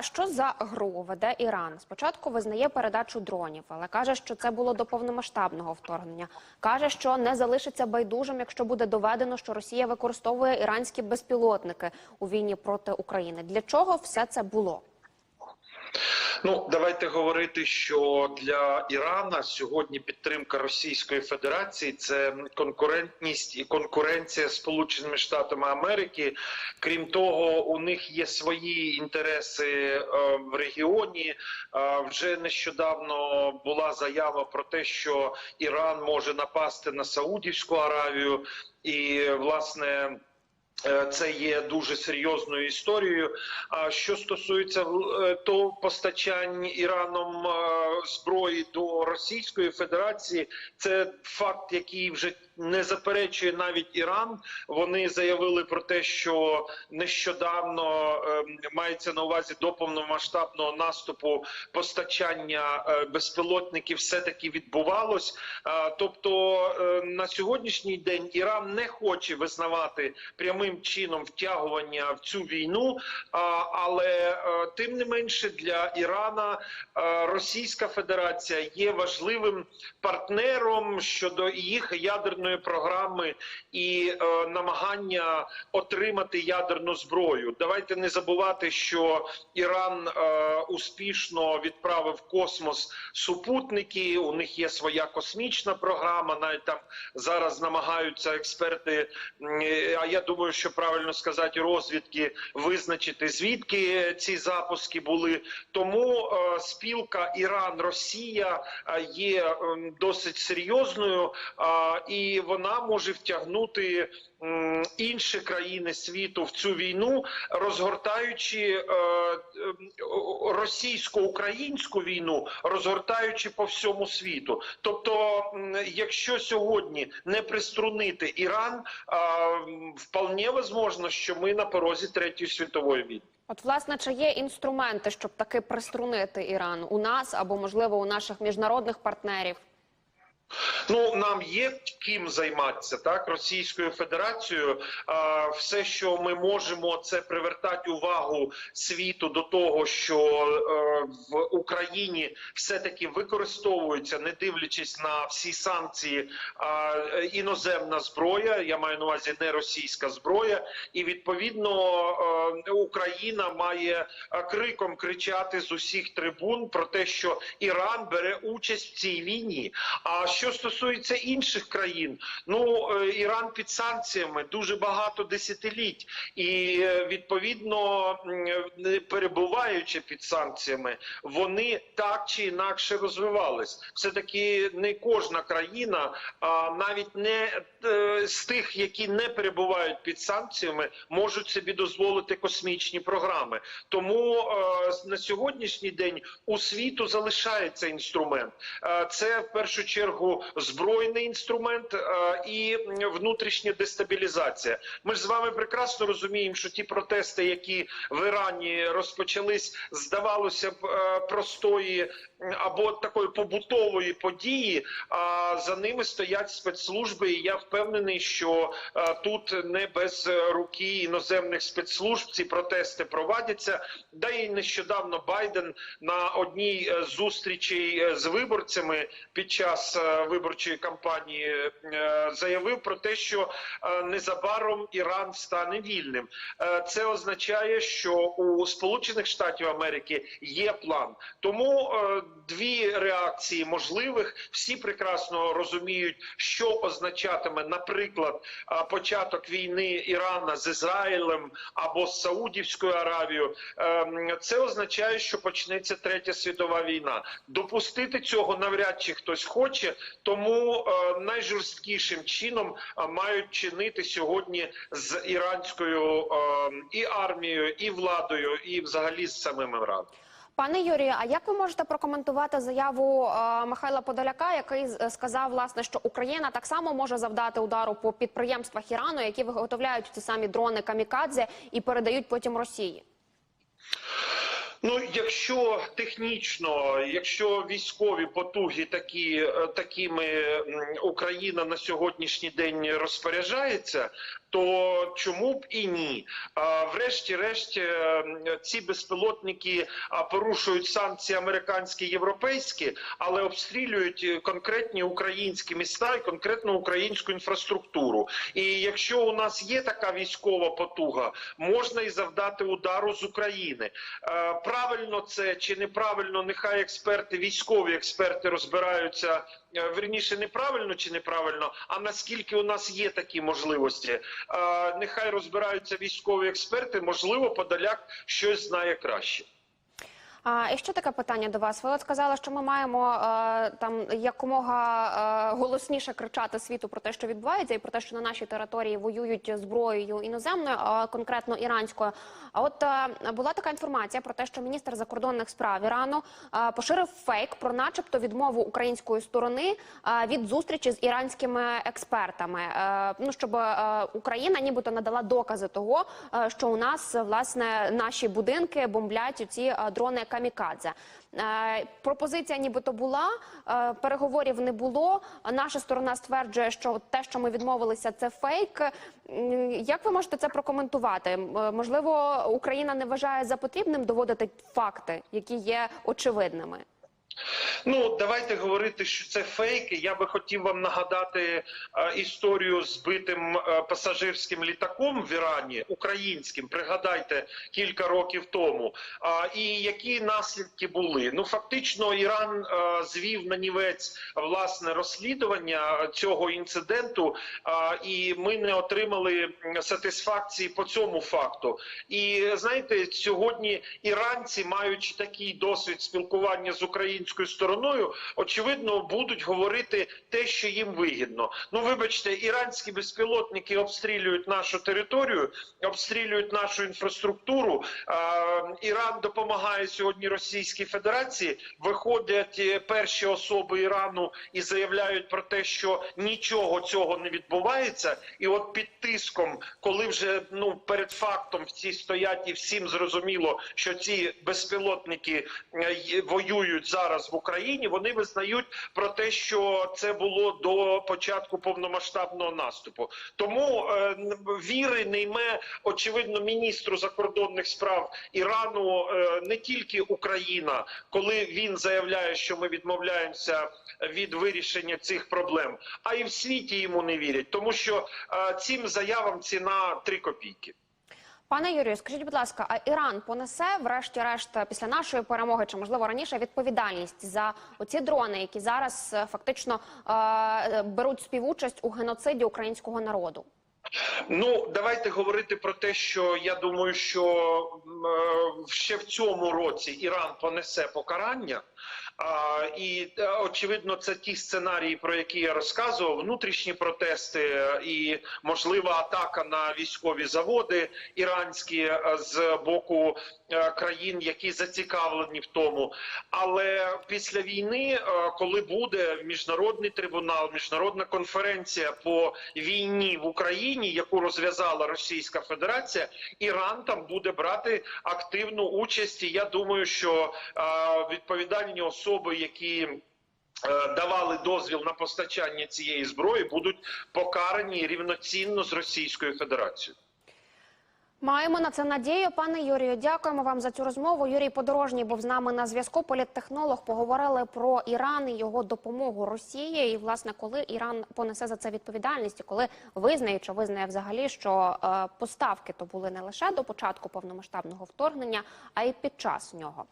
Що- за гру веде Іран? Спочатку визнає передачу дронів, але каже, що це було до повномасштабного вторгнення. Каже, що не залишиться байдужим, якщо буде доведено, що Росія використовує іранські безпілотники у війні проти України. Для чого все це було? Ну, давайте говорити, що для Ірана сьогодні підтримка Російської Федерації це конкурентність і конкуренція з Сполученими Штатами Америки. Крім того, у них є свої інтереси е, в регіоні. Е, Вже нещодавно була заява про те, що Іран може напасти на Саудівську Аравію, і власне. Е, Це є дуже серйозною історією. А що стосується е, то постачань Іраном е, зброї до Російської Федерації, це факт, який вже не заперечує навіть Іран. Вони заявили про те, що нещодавно е, мається на увазі до повномасштабного наступу постачання безпілотників все таки відбувалось. Тобто на сьогоднішній день Іран не хоче визнавати прямим чином втягування в цю війну, але е, тим не менше для Ірана е, Російська Федерація є важливим партнером щодо їх ядерної програми і е, намагання отримати ядерну зброю. Давайте не забувати, що Іран успішно відправив космос супутники. У них є своя космічна програма. Навіть там зараз намагаються експерти. А я думаю, що правильно сказати, розвідки визначити звідки ці запуски були. Тому е, спілка Іран-Росія е, є ем, досить серйозною, і вона може втягнути. Інші країни світу в цю війну, розгортаючи е, е, російсько-українську війну, розгортаючи по всьому світу. Тобто, якщо сьогодні не приструнити Іран, е, вполне возможно, що ми на порозі третьої світової війни. От, власне, чи є інструменти, щоб таки приструнити Іран у нас або можливо у наших міжнародних партнерів? Ну нам є ким займатися так Російською Федерацією. А, все, що ми можемо, це привертати увагу світу до того, що е, в Україні все таки використовується, не дивлячись на всі санкції, а, е, іноземна зброя. Я маю на увазі не російська зброя, і відповідно е, Україна має криком кричати з усіх трибун про те, що Іран бере участь в цій війні. А що стосується інших країн, ну е, Іран під санкціями дуже багато десятиліть, і е, відповідно, е, перебуваючи під санкціями, вони так чи інакше розвивались. Все таки не кожна країна, а навіть не з тих, які не перебувають під санкціями, можуть собі дозволити космічні програми. Тому на сьогоднішній день у світу залишається інструмент. Це в першу чергу збройний інструмент е, і внутрішня дестабілізація. Ми ж з вами прекрасно розуміємо, що ті протести, які в Ірані розпочались, здавалося б е, простої або такої побутової події. А за ними стоять спецслужби. І я впевнений, що е, тут не без руки іноземних спецслужб ці протести провадяться. Да і нещодавно Байден на одній е, з виборцями під час виборчої кампанії е, заявив про те, що е, незабаром Іран стане вільним. Е, Це означає, що у Сполучених Штатів Америки є план. Тому дві реакції можливих. Всі прекрасно розуміють, що означатиме, наприклад, початок війни Ірана з Ізраїлем або з Саудівською Аравією. Це означає, що почнеться третя світова війна. Допустити цього навряд чи хтось хоче, тому е, найжорсткішим чином е, мають чинити сьогодні з іранською е, і армією, і владою, і взагалі з самим Іраном. Пане Юрію, а як ви можете прокоментувати заяву Михайла Подоляка, який сказав, власне, що Україна так само може завдати удару по підприємствах Ірану, які виготовляють ці самі дрони камікадзе і передають потім Росії? Ну, якщо технічно, якщо військові потуги такі е, такими Україна на сьогоднішній день розпоряджається, то чому б і ні? Врешті-решт, е, ці безпілотники порушують санкції американські європейські, але обстрілюють е, конкретні українські міста і конкретну українську інфраструктуру. І якщо у нас є така військова потуга, можна і завдати удару з України. Правильно це чи неправильно, нехай експерти, військові експерти розбираються. е, Верніше неправильно чи неправильно, а наскільки у нас є такі можливості, Е, нехай розбираються військові експерти. Можливо, подаляк щось знає краще. А і ще таке питання до вас. Ви от сказали, що ми маємо е, там якомога е, голосніше кричати світу про те, що відбувається, і про те, що на нашій території воюють зброєю іноземною, а конкретно іранською. А от е, була така інформація про те, що міністр закордонних справ Ірану е, поширив фейк про, начебто, відмову української сторони е, від зустрічі з іранськими експертами. Е, ну щоб е, Україна нібито надала докази того, е, що у нас власне наші будинки бомблять ці е, дрони камікадзе. Е, Пропозиція нібито була, е, переговорів не було. Наша сторона стверджує, що те, що ми відмовилися, це фейк. Як ви можете це прокоментувати? Е, Можливо, Україна не вважає за потрібним доводити факти, які є очевидними. Ну давайте говорити, що це фейки. Я би хотів вам нагадати е, історію з збитим е, пасажирським літаком в Ірані українським. Пригадайте кілька років тому. А, і які наслідки були? Ну фактично, Іран е, звів на нівець власне розслідування цього інциденту, а, і ми не отримали сатисфакції по цьому факту. І знаєте, сьогодні іранці, маючи такий досвід спілкування з українською стороною, очевидно, будуть говорити те, що їм вигідно. Ну, вибачте, іранські безпілотники обстрілюють нашу територію, обстрілюють нашу інфраструктуру. Іран допомагає сьогодні Російській Федерації. Виходять е, перші особи Ірану і заявляють про те, що нічого цього не відбувається. І от під тиском, коли вже ну перед фактом всі стоять і всім зрозуміло, що ці безпілотники е, воюють зараз в Україні. Вони визнають про те, що це було до початку повномасштабного наступу. Тому е, віри не йме очевидно міністру закордонних справ Ірану е, не тільки Україна, коли він заявляє, що ми відмовляємося від вирішення цих проблем, а і в світі йому не вірять, тому що е, цим заявам ціна 3 копійки. Пане Юрію, скажіть, будь ласка, а Іран понесе, врешті-решт, після нашої перемоги, чи можливо раніше відповідальність за оці дрони, які зараз е, фактично е, беруть співучасть у геноциді українського народу? Ну давайте говорити про те, що я думаю, що е, ще в цьому році Іран понесе покарання. І е, очевидно, це ті сценарії, про які я розказував: внутрішні протести і можлива атака на військові заводи іранські е, з боку е, країн, які зацікавлені в тому. Але після війни, коли буде міжнародний трибунал, міжнародна конференція по війні в Україні, яку розв'язала Російська Федерація, Іран там буде брати активну участь. І я думаю, що відповідальні особи, які е, Давали дозвіл на постачання цієї зброї, будуть покарані рівноцінно з Російською Федерацією. Маємо на це надію, пане Юрію. Дякуємо вам за цю розмову. Юрій Подорожній був з нами на зв'язку. Політтехнолог поговорили про Іран і його допомогу Росії. І власне, коли Іран понесе за це відповідальність, і коли визнає, чи визнає взагалі, що е, поставки то були не лише до початку повномасштабного вторгнення, а й під час нього.